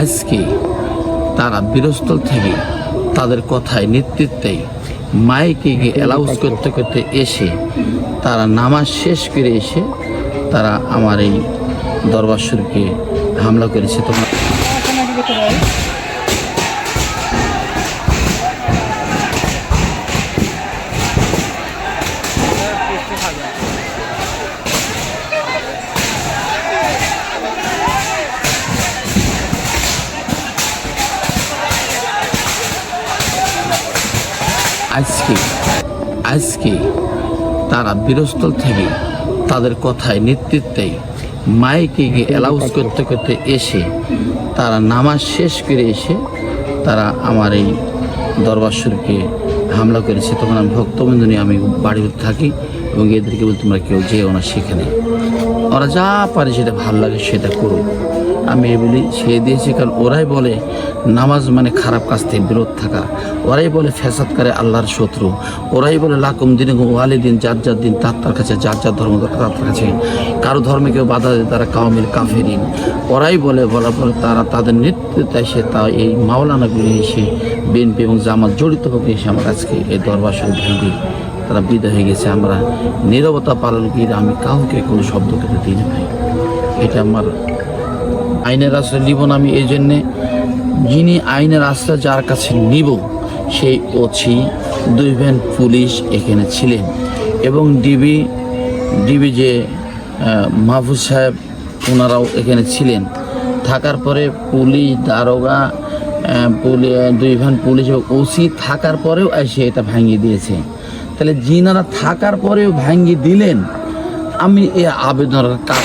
আজকে তারা বীরস্থল থেকে তাদের কথায় নেতৃত্বে মাইকে গিয়ে অ্যালাউন্স করতে করতে এসে তারা নামাজ শেষ করে এসে তারা আমার এই দরবার শরীফকে হামলা করেছে। তোমার আজকে আজকে তারা বীরস্থল থেকে তাদের কথায় নেতৃত্বে মাইকে গিয়ে অ্যালাউন্স করতে করতে এসে তারা নামাজ শেষ করে এসে তারা আমার এই দরবার হামলা করেছে। তখন আমি ভক্তবন্ধু নিয়ে আমি বাড়িতে থাকি এবং এদেরকে বলি, তোমরা কেউ যেও না সেখানে। ওরা যা পারে সেটা ভালো লাগে সেটা করো আমি বলি, সে দিয়েছি, কারণ ওরাই বলে নামাজ মানে খারাপ কাজ থেকে বিরত থাকা। ওরাই বলে ফ্যাসাদ করে আল্লাহর শত্রু। ওরাই বলে লাকুম দিন ওয়ালি দিন যার যার দিন তার তার কাছে, যার যার ধর্ম তার কাছে। কারও ধর্মে কেউ বাধা দেয়, তারা কাউমিল কাফেরিন। ওরাই বলে, বলার পরে তারা তাদের নেতৃত্বে এসে তা এই মাওলানাগুলি এসে বিএনপি এবং জামাত জড়িত হোক এসে আমার আজকে এই দরবার শরীফ ভেঙে তারা বিদায় হয়ে গেছে। আমরা নীরবতা পালন করে, আমি কাউকে কোনো শব্দ কেটে দিই না ভাই। এটা আমার আইনের আশ্রয় নিব না আমি এই জন্যে যিনি আইনের আশ্রয় যার কাছে নিব, সেই ওছি দুই ভ্যান পুলিশ এখানে ছিলেন। এবং ডিবি ডিবি যে মাহফুজ সাহেব ওনারাও এখানে ছিলেন। থাকার পরে পুলিশ দারোগা দুই ভ্যান পুলিশ ওসি থাকার পরেও এসে এটা ভাঙিয়ে দিয়েছে। তাহলে যিনারা থাকার পরেও ভাঙিয়ে দিলেন, আমি এ আবেদনের কাজ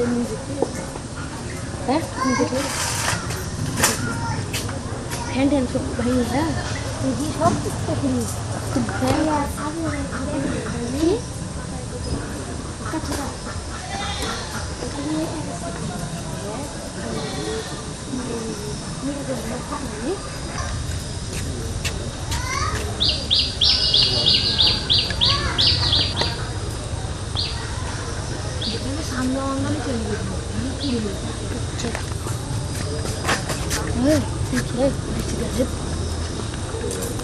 এগুলো হ্যাঁ ফ্যান ট্যান সব ভাঙি হ্যাঁ সব কিছু কিনি সামনে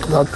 Lan.